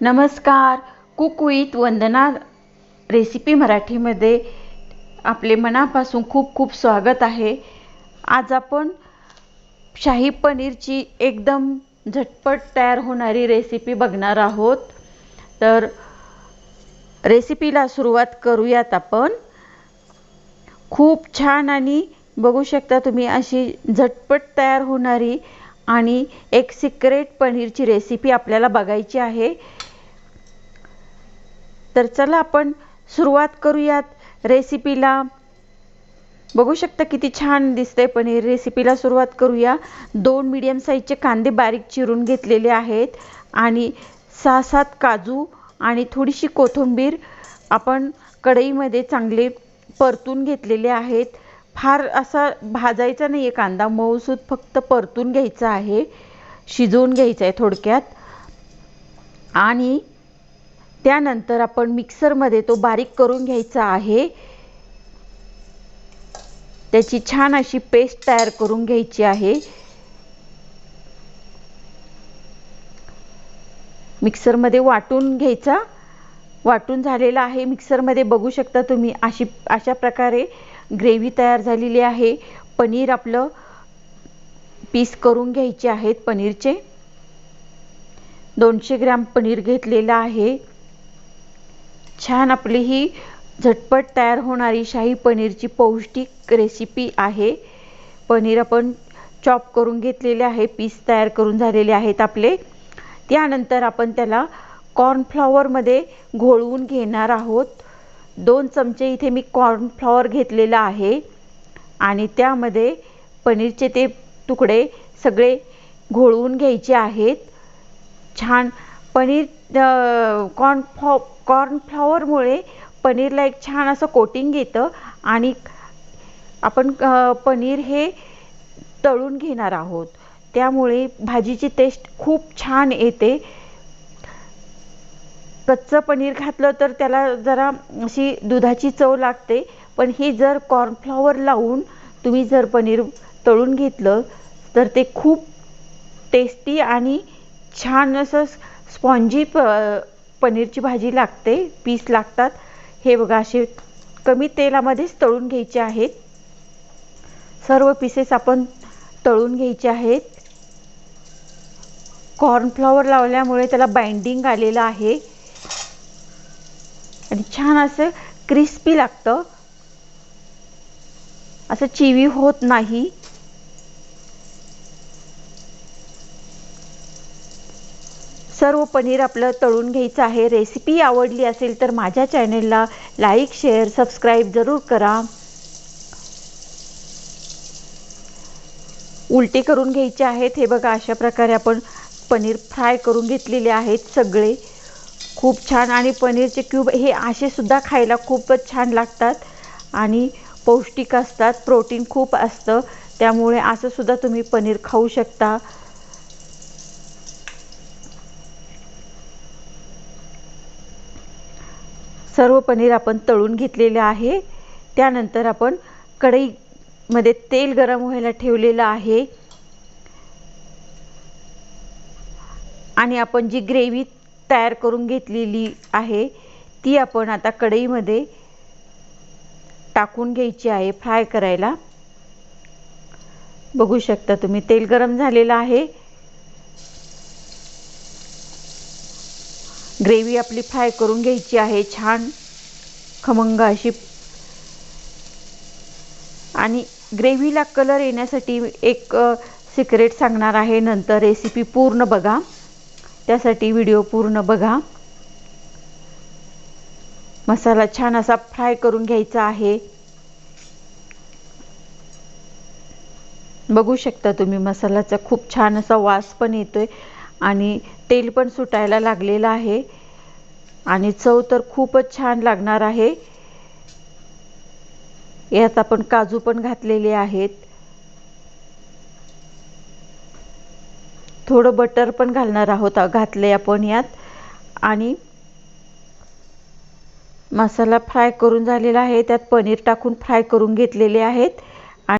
नमस्कार. Cook with Vandana recipe मराठीमध्ये आपले मनापासून खूप खूप स्वागत आहे. आज आपण शाही पनीरची एकदम झटपट तयार होणारी रेसिपी बघणार आहोत. तर रेसिपीला सुरुवात करूयात आपण. खूप छान आणि बघू शकता तुम्ही अशी झटपट तयार होणारी आणि एक सिक्रेट पनीरची रेसिपी आपल्याला बघायची आहे. तर चला आपण सुरुवात करूयात रेसिपीला बघू शकता किती छान दिसते पनीर रेसिपीला सुरुवात करूया. दोन मीडियम साईजचे कांदे बारीक चिरून घेतलेले आहेत आणि सहा सात काजू आणि थोडीशी कोथिंबीर आपण कढईमध्ये चांगले परतून घेतलेले आहेत. फार असा भाजायचा नाही आहे कांदा मऊसूद फक्त परतून घ्यायचा आहे. शिजवून घ्यायचा आहे थोडक्यात. आणि त्यानंतर आपण मिक्सरमध्ये तो बारीक करून घ्यायचा आहे. त्याची छान अशी पेस्ट तयार करून घ्यायची आहे. मिक्सरमध्ये वाटून घ्यायचा. वाटून झालेला आहे मिक्सरमध्ये बघू शकता तुम्ही अशी अशा प्रकारे ग्रेव्ही तयार झालेली आहे. पनीर आपलं पीस करून घ्यायचे आहेत पनीरचे. दोनशे ग्रॅम पनीर घेतलेलं आहे. छान आपली ही झटपट तयार होणारी शाही पनीरची पौष्टिक रेसिपी आहे. पनीर आपण चॉप करून घेतलेले आहे पीस तयार करून झालेले आहेत आपले. त्यानंतर आपण त्याला कॉर्नफ्लॉवरमध्ये घोळवून घेणार आहोत. दोन चमचे इथे मी कॉर्नफ्लॉवर घेतलेला आहे. आणि त्यामध्ये पनीरचे ते तुकडे सगळे घोळवून घ्यायचे आहेत. छान पनीर कॉर्नफ्लॉ कॉर्नफ्लॉवरमुळे पनीरला एक छान असं कोटिंग येतं आणि आपण पनीर हे तळून घेणार आहोत. त्यामुळे भाजीची टेस्ट खूप छान येते. कच्चं पनीर घातलं तर त्याला जरा अशी दुधाची चव लागते पण हे जर कॉर्नफ्लॉवर लावून तुम्ही जर पनीर तळून घेतलं तर ते खूप टेस्टी आणि छान असं स्पॉन्जी प पनीरची भाजी लागते पीस लागतात. हे बघा असे कमी तेलामध्येच तळून घ्यायचे आहेत. सर्व पीसेस आपण तळून घ्यायचे आहेत. कॉर्नफ्लॉवर लावल्यामुळे त्याला बाइंडिंग आलेलं आहे. आणि छान असं क्रिस्पी लागतं. असं चिवी होत नाही. सर्व पनीर आपलं तळून घ्यायचं आहे. रेसिपी आवडली असेल तर माझ्या चॅनेलला लाईक शेअर सबस्क्राईब जरूर करा. उलटे करून घ्यायचे आहेत. हे बघा अशा प्रकारे आपण पनीर फ्राय करून घेतलेले आहेत सगळे. खूप छान. आणि पनीरचे क्यूब हे असे सुद्धा खायला खूपच छान लागतात. आणि पौष्टिक असतात. प्रोटीन खूप असतं. त्यामुळे असंसुद्धा तुम्ही पनीर खाऊ शकता. सर्व पनीर आपण तळून घेतलेलं आहे. त्यानंतर आपण कढईमध्ये तेल गरम व्हायला ठेवलेलं आहे. आणि आपण जी ग्रेव्ही तयार करून घेतलेली आहे ती आपण आता कढईमध्ये टाकून घ्यायची आहे फ्राय करायला. बघू शकता तुम्ही तेल गरम झालेलं आहे. ग्रेव्ही आपली फ्राय करून घ्यायची आहे छान खमंग अशी. आणि ग्रेव्हीला कलर येण्यासाठी एक सिक्रेट सांगणार आहे नंतर रेसिपी पूर्ण बघा. त्यासाठी व्हिडिओ पूर्ण बघा. मसाला छान असा फ्राय करून घ्यायचा आहे. बघू शकता तुम्ही मसाल्याचा खूप छान असा वास पण येतोय. आणि तेल पण सुटायला लागलेलं आहे. आणि चव तर खूपच छान लागणार आहे. यात आपण काजू पण घातलेले आहेत. थोडं बटर पण घालणार आहोत घातले आपण यात. आणि मसाला फ्राय करून झालेला आहे. त्यात पनीर टाकून फ्राय करून घेतलेले आहेत.